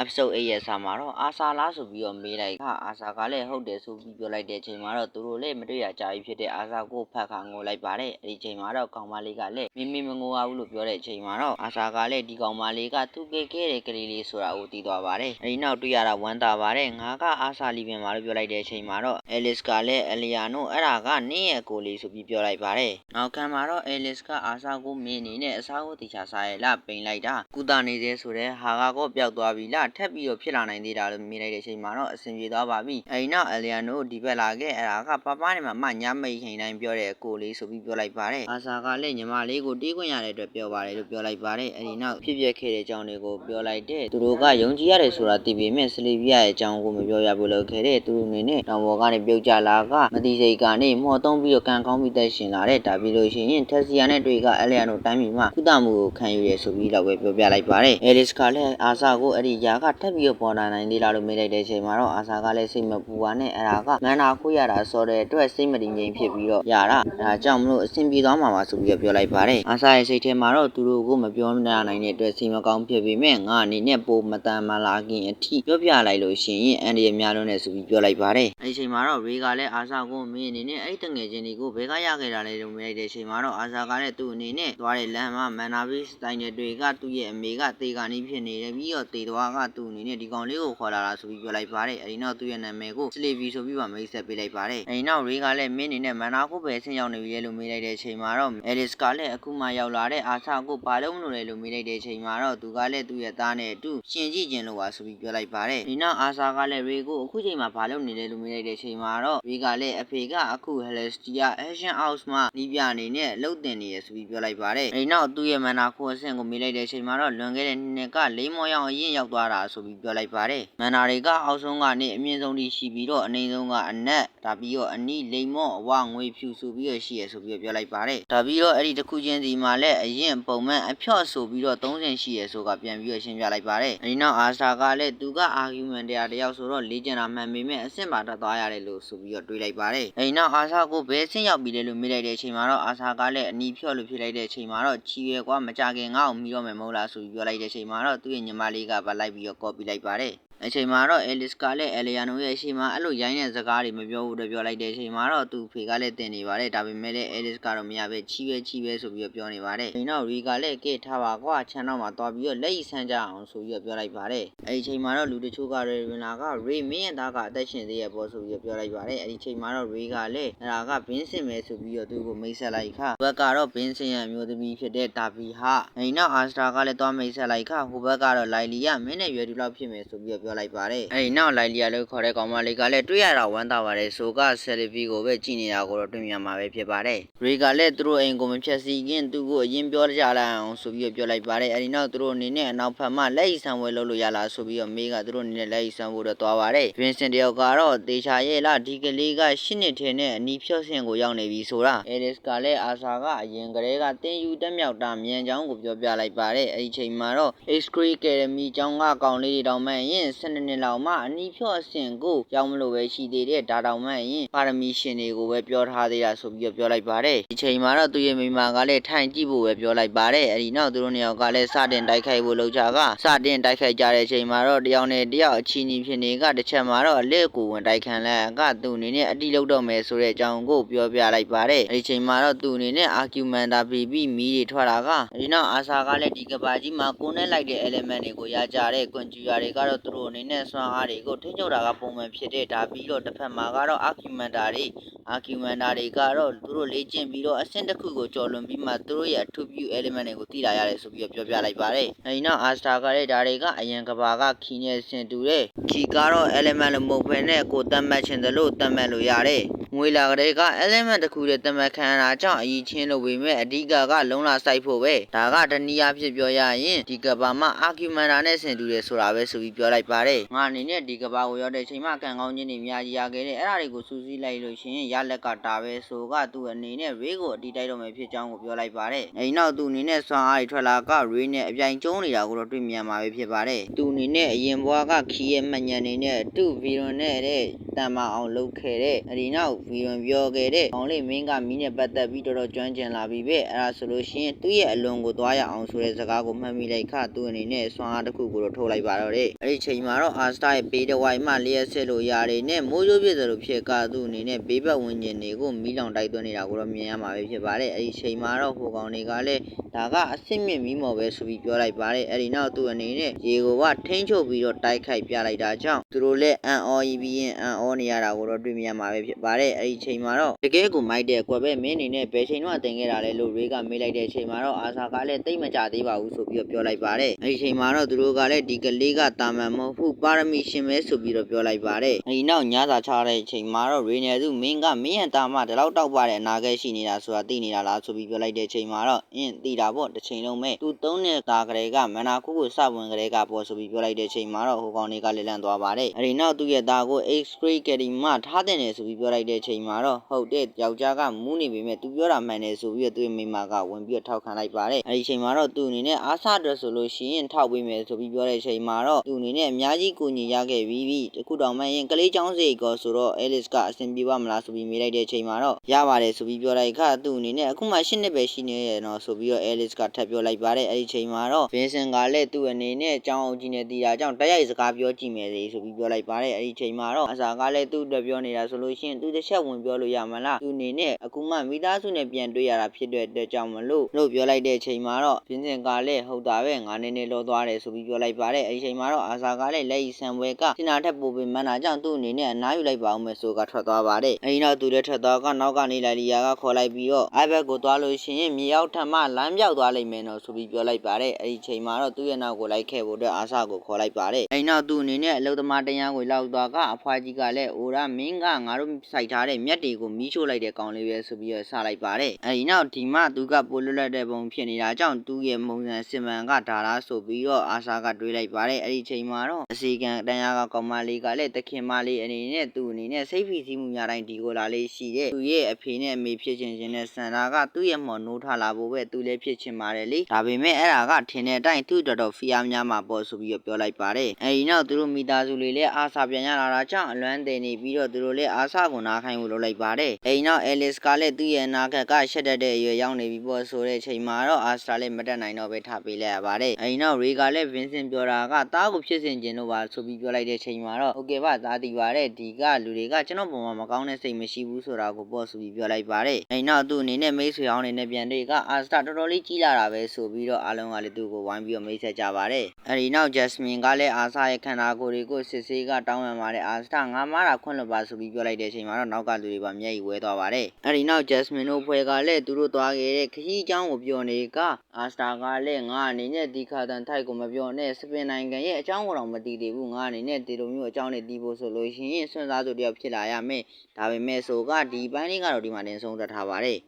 episode 8ရဲ့စာမှာတော့အာဆာလားဆိုပြီးတော့မေးလိုက်ခါအာဆာကလည်းဟုတ်တယ်ဆိုပြီးပြောလိုက်တဲ့အချိန်မှာတော့သူတို့လည်းမတွေ့ရကြပြီဖြစ်တဲ့အာဆာကိုဖတ်ခါငိုလိုက်ပါတယ်အဲ့ဒီချိန်မှာတော့ကောင်မလေးကလည်းမင်းမင်းမငိုရဘူးလို့ပြောတဲ့အချိန်မှာတော့အာဆာကလည်းဒီကောင်မလေးကသူ့ကေခဲ့တဲ့ကလေးလေးဆိုတာကိုသိသွားပါတယ်အဲ့ဒီနောက်တွေ့ရတာဝမ်းသာပါတယ်ငါကအာဆာလီပင်မှာလို့ပြောလိုက်တဲ့အချိန်မှာတော့အဲလစ်ကလည်းအလီယာနိုအဲ့ဒါကနင်းရဲ့ကိုလေးဆိုပြီးပြောလိုက်ပါတယ်နောက်ခံမှာတော့အဲလစ်ကအာဆာကိုမင်းအနေနဲ့အစားကိုတေချာစားရလားပိန်လိုက်တာကုသနေသေးဆိုတဲ့ဟာကကိုပျောက်သွားပြီလားထပ်ပြီးတော့ဖြစ်လာနိုင်သေးတာလို့မြင်လိုက်တဲ့အချိန်မှာတော့အဆင်ပြေသွားပါပြီအဲဒီနောက်အလီယာနိုဒီဘက်လာခဲ့အဲ့ဒါကပပနဲ့မှမညမိတ်ချိန်တိုင်းပြောတဲ့ကိုလေးဆိုပြီးပြောလိုက်ပါတယ်အာဆာကလည်းညီမလေးကိုတီးခွင့်ရတဲ့အတွက်ပြောပါတယ်လို့ပြောလိုက်ပါတယ်အဲဒီနောက်ဖြစ်ပျက်ခဲ့တဲ့အကြောင်းတွေကိုပြောလိုက်တဲ့သူတို့ကယုံကြည်ရတယ်ဆိုတာသိပေမဲ့စလီဗီယာရဲ့အကြောင်းကိုမပြောရဘူးလို့ခဲ့တဲ့သူတို့အနေနဲ့တောင်ပေါ်ကနေပြုတ်ကျလာကမတိစိတ်ကနေမော်တုံးပြီးတော့ကန်ကောင်းပြီးသက်ရှင်လာတဲ့ဒါပြီးလို့ရှိရင်တက်စီယာနဲ့တွေ့ကအလီယာနိုတိုင်းပြည်မှာကုသမှုကိုခံယူရဆိုပြီးတော့ပဲပြောပြလိုက်ပါတယ်အဲလစ်ကလည်းအာဆာကိုအဲ့ဒီຢာကထပ်ပြီးတော့ပေါ်လာနိုင်သေးလားလို့မေးလိုက်တဲ့အချိန်မှာတော့အာဆာကလည်းစိတ်မပူပါနဲ့အဲ့ဒါကမန်နာခွေးရတာဆိုတဲ့အတွက်စိတ်မတည်ငြိမ်ဖြစ်ပြီးတော့ရတာဒါကြောင့်မလို့အဆင်ပြေသွားမှာပါဆိုပြီးတော့ပြောလိုက်ပါတယ်အာဆာရဲ့စိတ်ထဲမှာတော့သူတို့ကိုမပြောနိုင်တဲ့အတွက်စိတ်မကောင်းဖြစ်ပေမဲ့ငါအနေနဲ့ပိုမတန်မလာခင်အထိပြောပြလိုက်လို့ရှိရင်အန်ဒီရများလုံးနဲ့ဆိုပြီးပြောလိုက်ပါတယ်အဲ့ဒီချိန်မှာတော့ရေကလည်းအာဆာကိုမင်းအနေနဲ့အဲ့တငယ်ချင်းတွေကိုဘယ်ကရခဲ့တာလဲလို့မေးလိုက်တဲ့အချိန်မှာတော့အာဆာကလည်းသူ့အနေနဲ့သွားတဲ့လမ်းမှာမန်နာဘီစတိုင်နယ်တွေကသူ့ရဲ့အမေကတေကာနီးဖြစ်နေတယ်ပြီးတော့တေသွားကသူ့အနေနဲ့ဒီကောင်လေးကိုခေါ်လာတာဆိုပြီးပြောလိုက်ပါတယ်အဲဒီနောက်သူ့ရဲ့နာမည်ကိုစလီဗီဆိုပြီးမှမိတ်ဆက်ပေးလိုက်ပါတယ်အဲဒီနောက်ရေကလည်းမင်းအနေနဲ့မန်နာကိုပဲဆင်းရောက်နေပြီလေလို့မေးလိုက်တဲ့အချိန်မှာတော့အဲလစ်ကလည်းအခုမှရောက်လာတဲ့အာဆာကိုဘာလို့မလို့လဲလို့မေးလိုက်တဲ့အချိန်မှာတော့သူကလည်းသူ့ရဲ့သားနဲ့အတူရှင်ကြည့်ခြင်းလို့ပါဆိုပြီးပြောလိုက်ပါတယ်ဒီနောက်အာဆာကလည်းရေကိုအခုချိန်မှာဘာလို့နေလဲလို့မေးလိုက်တဲ့အချိန်မှာတော့ရေကလည်းအဖေကအခုဟယ်လစတီယာအရှင်အောက်စ်မှာနီးပြအနေနဲ့လှုပ်တင်နေရဆိုပြီးပြောလိုက်ပါတယ်အဲဒီနောက်သူ့ရဲ့မန်နာကိုအဆင့်ကိုမေးလိုက်တဲ့အချိန်မှာတော့လွန်ခဲ့တဲ့နှစ်ကလိမ္မော်ရောင်အရင်ရောက်သွားတာဆိုပြီးပြောလိုက်ပါတယ်မန်နာတွေကအောက်ဆုံးကနေအမြင့်ဆုံးထိရှိပြီးတော့အနိမ့်ဆုံးကအနက်ဒါပြီးတော့အနီးလိမ္မော့အဝငွေဖြူဆိုပြီးတော့ရှိရဆိုပြီးတော့ပြောလိုက်ပါတယ်ဒါပြီးတော့အဲ့ဒီတစ်ခုချင်းစီမှာလည်းအရင်ပုံမှန်အဖြော့ဆိုပြီးတော့၃ဆင်ရှိရဆိုကပြန်ပြီးတော့ရှင်းပြလိုက်ပါတယ်အဲဒီနောက်အာစာကလည်းသူက argument တရားတယောက်ဆိုတော့လေ့ကျင့်တာမှန်ပေမဲ့အဆင့်ပါတက်သွားရတယ်လို့ဆိုပြီးတော့တွေးလိုက်ပါတယ်အဲဒီနောက်အာစာကိုဘယ်ဆင့်ရောက်ပြီလဲလို့မေးလိုက်တဲ့အချိန်မှာတော့အာစာကလည်းအနီးဖြော့လို့ဖြစ်လိုက်တဲ့အချိန်မှာတော့ချီရွယ်ကွာမကြခင်ငါ့ကိုမီတော့မယ်မဟုတ်လားဆိုပြီးပြောလိုက်တဲ့အချိန်မှာတော့သူ့ရဲ့ညီမလေးကဗလိုက်ပြီးတော့ copy လိုက်ပါတယ် အချိန်မှာတော့ Alice ကလည်း Eliano ရဲ့ရှေ့မှာအဲ့လိုရိုင်းတဲ့စကားတွေမပြောဘူးတော့ပြောလိုက်တဲ့အချိန်မှာတော့သူ့ဖေကလည်းတင်နေပါတယ်ဒါပေမဲ့လည်း Alice ကတော့မရပဲချီးပဲချီးပဲဆိုပြီးတော့ပြောနေပါတယ်။ဒီနောက် Ri ကလည်းကဲထားပါကွာချန်တော့မှာတွားပြီးတော့လက်ရည်ဆန်းကြအောင်ဆိုပြီးတော့ပြောလိုက်ပါတယ်။အဲ့ဒီချိန်မှာတော့လူတချို့က Revena က Ri မင်းရဲ့သားကအသက်ရှင်သေးရဲ့ပေါ့ဆိုပြီးတော့ပြောလိုက်ပါတယ်။အဲ့ဒီချိန်မှာတော့ Ri ကလည်းအဲ့ဒါကဘင်းစင်ပဲဆိုပြီးတော့သူ့ကိုမိတ်ဆက်လိုက်ခ။ဘက်ကတော့ဘင်းစင်ရဲ့အမျိုးသမီးဖြစ်တဲ့ဒါဘီဟာအဲ့ဒီနောက် Astra ကလည်းတွားမိတ်ဆက်လိုက်ခ။ဟိုဘက်ကတော့ Laili ကမင်းနဲ့ရွယ်တူလောက်ဖြစ်မယ်ဆိုပြီးတော့ပြောလိုက်ပါတယ်။အဲ့ဒီနောက်လိုက်လီယာလို့ခေါ်တဲ့ကောင်မလေးကလည်းတွေ့ရတာဝမ်းသာပါတယ်ဆိုကဆယ်လီဖီကိုပဲကြည်နေတာကိုတော့တွေ့မြင်မှာပဲဖြစ်ပါတယ်ရေကလည်းသူတို့အိမ်ကိုမဖြတ်စီခင်သူ့ကိုအရင်ပြောကြလိုက်အောင်ဆိုပြီးပြောလိုက်ပါတယ်အဲဒီနောက်သူတို့အနေနဲ့အနောက်ဖက်မှလက်ရည်ဆံဝဲလုပ်လို့ရလားဆိုပြီးတော့မေးကသူတို့အနေနဲ့လက်ရည်ဆံဖို့တော့သွားပါတယ်ဗင်စင်တယောက်ကတော့တေချာရဲ့လားဒီကလေးကရှစ်နှစ်ထင်းနဲ့အနီးဖြော့ဆင်ကိုရောက်နေပြီဆိုတာအဲဒစ်ကလည်းအာဆာကအရင်ကတည်းကတင်ယူတက်မြောက်တာမြန်ချောင်းကိုပြောပြလိုက်ပါတယ်အဲဒီချိန်မှာတော့ X-Ray Academy ကျောင်းကကောင်လေးတွေတောင်မှရင်12နှစ်လောက်မှအနီးဖြော့အဆင့်ကိုရောက်မလို့ပဲရှိသေးတယ်ဒါတောင်မှရင်ပါရမီရှင်တွေကိုပဲပြောထားသေးတာဆိုပြီးတော့ပြောလိုက်ပါတယ်ဒီချိန်မှာတော့သူရဲ့မိမကလည်းထိုင်ကြည့်ဖို့ပဲပြောလိုက်ပါတယ်အဲဒီနောက်သူတို့နှစ်ယောက်ကလည်းစတင်တိုက်ခိုက်ဖို့လုပ်ကြကစတင်တိုက်ခိုက်ကြတဲ့ချိန်မှာတော့တယောက်နဲ့တယောက်အချီးနီးဖြစ်နေကတစ်ချက်မှာတော့အလက်ကိုဝင်တိုက်ခံလန်ကသူ့အနေနဲ့အတိလောက်တော့မယ်ဆိုတဲ့အကြောင်းကိုပြောပြလိုက်ပါတယ်အဲဒီချိန်မှာတော့သူ့အနေနဲ့ argument တာပြီးပြီးမီးတွေထွက်လာကအဲဒီနောက်အာဆာကလည်းဒီကဘာကြီးမှာကိုနဲ့လိုက်တဲ့ element တွေကိုရကြတဲ့ conjurer တွေကတော့သူတို့အနေနဲ့စွမ်းအားတွေကိုထိန်းချုပ်တာကပုံမှန်ဖြစ်တဲ့ဒါပြီးတော့တစ်ဖက်မှာကတော့ argumenter တွေ argumenter တွေကတော့သူတို့လေ့ကျင့်ပြီးတော့အဆင့်တစ်ခုကိုကျော်လွန်ပြီးမှသူတို့ရဲ့အထူးပြု element တွေကိုသိလာရတယ်ဆိုပြီးတော့ပြောပြလိုက်ပါတယ်။အဲဒီနောက် Asta ကလည်းဒါတွေကအရင်ကဘာကခီနဲ့ဆင်တူတဲ့ခီကတော့ element လို့မဟုတ်ဘဲနဲ့ကိုတတ်မှတ်ခြင်းတယ်လို့တတ်မှတ်လို့ရတယ်။ ငွေလာကလေးက element တစ်ခုတည်းတမတ်ခံတာကြောင့်အကြီးချင်းလို့ပေမဲ့အဓိကကလုံးလာစိုက်ဖို့ပဲဒါကတနည်းအားဖြင့်ပြောရရင်ဒီကဘာမှာ argumenter နဲ့ဆင်တူတယ်ဆိုတာပဲဆိုပြီးပြောလိုက်ပါတယ်ငါအနေနဲ့ဒီကဘာကိုရောက်တဲ့အချိန်မှာကံကောင်းခြင်းတွေအများကြီးရခဲ့တယ်အဲ့ဒါတွေကိုစူးစီးလိုက်လို့ရှိရင်ရလက်ကတာပဲဆိုကသူ့အနေနဲ့ ray ကိုအတီးတိုက်တော့မယ်ဖြစ်ကြောင်းကိုပြောလိုက်ပါတယ်အဲဒီနောက်သူ့အနေနဲ့ဆွမ်းအားတွေထွက်လာက ray နဲ့အပြိုင်ကျုံးနေတာကိုတော့တွေ့မြင်မှာပဲဖြစ်ပါတယ်သူအနေနဲ့အရင်ဘွားကခီးရဲ့မှညံနေနဲ့သူ့ဗီရွန်နဲ့တဲ့တန်မာအောင်လုပ်ခဲ့တဲ့အဲဒီနောက်ဗီယွန်ပြောခဲ့တဲ့အောင်လေးမင်းကမီးနဲ့ပတ်သက်ပြီးတော်တော်ကျွမ်းကျင်လာပြီပဲအဲ့ဒါဆိုလို့ရှိရင်သူ့ရဲ့အလွန်ကိုသွားရအောင်ဆိုတဲ့စကားကိုမှတ်မိလိုက်ခသူ့အနေနဲ့ဆွမ်းအားတစ်ခုကိုတော့ထုတ်လိုက်ပါတော့တဲ့အဲ့ဒီချိန်မှာတော့အာစတာရဲ့ဘေးတစ်ဝိုက်မှလျှက်စစ်လို့ရတယ်နဲ့မိုးရိုးပြည့်စလိုဖြစ်ကသူ့အနေနဲ့ဘေးဘက်ဝန်းကျင်တွေကိုမီးလောင်တိုက်သွင်းနေတာကိုတော့မြင်ရမှာပဲဖြစ်ပါတယ်အဲ့ဒီချိန်မှာတော့ဟိုကောင်တွေကလည်းဒါကအစ်စ်မြင့်မီးမော်ပဲဆိုပြီးပြောလိုက်ပါတယ်အဲ့ဒီနောက်သူ့အနေနဲ့ရေကိုကထိန်းချုပ်ပြီးတော့တိုက်ခိုက်ပြလိုက်တာကြောင့်သူတို့လည်းအန်အော်ပြီးရင်အန်အော်နေရတာကိုတော့တွေ့မြင်ရမှာပဲဖြစ်ပါတယ်အဲ့ဒီချိန်မှာတော့တကယ်ကိုမိုက်တဲ့ကွယ်ပဲမင်းအနေနဲ့ဘယ်ချိန်တော့တင်ခဲ့တာလဲလို့ရေကမေးလိုက်တဲ့အချိန်မှာတော့အာဆာကလည်းတိတ်မကြသေးပါဘူးဆိုပြီးတော့ပြောလိုက်ပါတယ်အဲ့ဒီချိန်မှာတော့သူတို့ကလည်းဒီကလေးကတာမန်မဟုတ်ဘူးပါရမီရှင်ပဲဆိုပြီးတော့ပြောလိုက်ပါတယ်အဲ့ဒီနောက်ညစာချတဲ့အချိန်မှာတော့ရေနယ်စုမင်းကမင်းရဲ့တာမဒီလောက်တောက်ပါတဲ့အနာဂတ်ရှိနေတာဆိုတာသိနေတာလားဆိုပြီးပြောလိုက်တဲ့အချိန်မှာတော့အင်းသိတာပေါ့တစ်ချိန်လုံးပဲသူသုံးတဲ့သားကလေးကမနာခုကိုစဝင်ကလေးကပေါ်ဆိုပြီးပြောလိုက်တဲ့အချိန်မှာတော့ဟိုကောင်တွေကလည်းလန့်သွားပါတယ်အဲ့ဒီနောက်သူ့ရဲ့သားကို X-ray ကလေးမှထားတဲ့နေဆိုပြီးပြောလိုက်တဲ့အချိန်မှာတော့ဟုတ်တဲ့ယောက်ျားကမူးနေပေမဲ့သူပြောတာမှန်တယ်ဆိုပြီးတော့သူ့ရဲ့မိမကဝင်ပြီးတော့ထောက်ခံလိုက်ပါတယ်အဲ့ဒီအချိန်မှာတော့သူ့အနေနဲ့အားစအတွက်ဆိုလို့ရှိရင်ထောက်ပေးမယ်ဆိုပြီးပြောတဲ့အချိန်မှာတော့သူ့အနေနဲ့အများကြီးကူညီရခဲ့ပြီးပြီတခုတောင်မှရင်ကလေးချောင်းစိတ်ကောဆိုတော့ Alice ကအဆင်ပြေပါမလားဆိုပြီးမေးလိုက်တဲ့အချိန်မှာတော့ရပါတယ်ဆိုပြီးပြောလိုက်ခါသူ့အနေနဲ့အခုမှ၈နှစ်ပဲရှိနေရတော့ဆိုပြီးတော့ Alice ကထပ်ပြောလိုက်ပါတယ်အဲ့ဒီအချိန်မှာတော့ Vincent ကလည်းသူ့အနေနဲ့အကြောင်းအုပ်ကြီးနဲ့တီးတာကြောင့်တိုက်ရိုက်စကားပြောကြည့်မယ်လေဆိုပြီးပြောလိုက်ပါတယ်အဲ့ဒီအချိန်မှာတော့အစာကလည်းသူ့အတွက်ပြောနေတာဆိုလို့ရှိရင်သူတစ်ချက်ဝင်ပြောလို့ရမလားသူအနေနဲ့အခုမှမိသားစုနဲ့ပြန်တွေ့ရတာဖြစ်တဲ့အတွက်ကြောင့်မလို့လို့ပြောလိုက်တဲ့အချိန်မှာတော့ Vincent ကလည်းဟုတ်တာပဲငါနေနေလောသွားတယ်ဆိုပြီးပြောလိုက်ပါတယ်အဲ့ဒီအချိန်မှာတော့အာစာကလည်းလက်ဤဆံပွဲကစင်နာထက်ပိုပြီးမှန်တာကြောင့်သူ့အနေနဲ့အနားယူလိုက်ပါအောင်မယ်ဆိုကထွက်သွားပါတယ်အဲ့ဒီနောက်သူလည်းထွက်သွားကနောက်ကနေလိုက်လီယာကခေါ်လိုက်ပြီးတော့ iPad ကိုသွားလို့ရှိရင်မြေရောက်ထမှလမ်းပြောက်သွားလိမ့်မယ်နော်ဆိုပြီးပြောလိုက်ပါတယ်အဲ့ဒီချိန်မှာတော့သူ့ရဲ့နောက်ကိုလိုက်ခဲ့ဖို့အတွက်အာစာကိုခေါ်လိုက်ပါတယ်အဲ့ဒီနောက်သူ့အနေနဲ့အလုသမားတရားကိုလောက်သွားကအဖွားကြီးကလည်းအိုရာမင်းကငါတို့စိုက်ထားတဲ့မြက်တွေကိုမီးရှို့လိုက်တဲ့ကောင်လေးပဲဆိုပြီးတော့စလိုက်ပါတယ်အဲ့ဒီနောက်ဒီမှသူကပိုလွတ်လပ်တဲ့ပုံဖြစ်နေတာကြောင့်သူ့ရဲ့မုံစံစင်မန်ကဒါလားဆိုပြီးတော့အာစာကတွေးလိုက်ပါတယ်အဲ့ဒီချိန်မှာတော့အစီကံတရားကကောင်မလေးကလည်းတခင်မလေးအနေနဲ့သူ့အနေနဲ့စိတ်ဖိစီးမှုများတိုင်းဒီကိုလာလေးရှိတဲ့သူရဲ့အဖေနဲ့အမေဖြစ်ချင်းချင်းနဲ့စန္ဒာကသူ့ရဲ့မော်နိုးထားလာဖို့ပဲသူလည်းဖြစ်ချင်ပါတယ်လေဒါပေမဲ့အဲ့ဒါကထင်တဲ့အတိုင်းသူ့တော်တော်ဖီအားများမှာပေါ့ဆိုပြီးတော့ပြောလိုက်ပါတယ်အဲ့ဒီနောက်သူတို့မိသားစုလေးလည်းအာစာပြန်ရလာတာကြောင့်အလွမ်းတင်နေပြီးတော့သူတို့လည်းအာစာကိုနားနိုင်ဖို့လုပ်လိုက်ပါတယ်။အိမ်နောက် Alice ကလည်းသူ့ရဲ့အနာဂတ်ကရှက်တတ်တဲ့အရွယ်ရောက်နေပြီပေါ့ဆိုတဲ့ချိန်မှာတော့ Astra လည်းမတက်နိုင်တော့ပဲထပေးလိုက်ရပါတယ်။အိမ်နောက် Ray ကလည်း Vincent ပြောတာကတားကိုဖြစ်စင်ခြင်းလို့ပါဆိုပြီးပြောလိုက်တဲ့ချိန်မှာတော့ဟုတ်ကဲ့ပါသားတည်ပါတဲ့ဒီကလူတွေကကျွန်တော်ပုံမှာမကောင်းတဲ့စိတ်မရှိဘူးဆိုတာကိုပေါ့ဆိုပြီးပြောလိုက်ပါတယ်။အိမ်နောက်သူ့အနေနဲ့မိတ်ဆွေအောင်တွေနဲ့ပြန်တွေ့က Astra တော်တော်လေးကြီးလာတာပဲဆိုပြီးတော့အားလုံးကလည်းသူ့ကိုဝိုင်းပြီးတော့မိတ်ဆက်ကြပါတယ်။အဲဒီနောက် Jasmine ကလည်း Astra ရဲ့ခန္ဓာကိုယ်တွေကိုစစ်ဆေးကတောင်းပန်ပါတယ် Astra ငါမားတာခွင့်လွှတ်ပါဆိုပြီးပြောလိုက်တဲ့ချိန်မှာတော့နောက်ကလူတွေပါမျက်ရည်ဝဲသွားပါတယ်အဲ့ဒီနောက်ဂျက်စမင်တို့ဖွဲ့ကလည်းသူတို့သွားခဲ့တဲ့ခရီးအကြောင်းကိုပြောနေကအာစတာကလည်းငါအနေနဲ့ဒီခါတန်ထိုက်ကိုမပြောနဲ့စပင်နိုင်ငံရဲ့အကြောင်းကိုတော့မသိသေးဘူးငါအနေနဲ့ဒီလိုမျိုးအကြောင်းတွေသိဖို့ဆိုလို့ရှိရင်စွန့်စားသူတယောက်ဖြစ်လာရမယ်ဒါပေမဲ့ဆိုကဒီပိုင်းလေးကတော့ဒီမှာတင်ဆုံးသက်ထားပါတယ်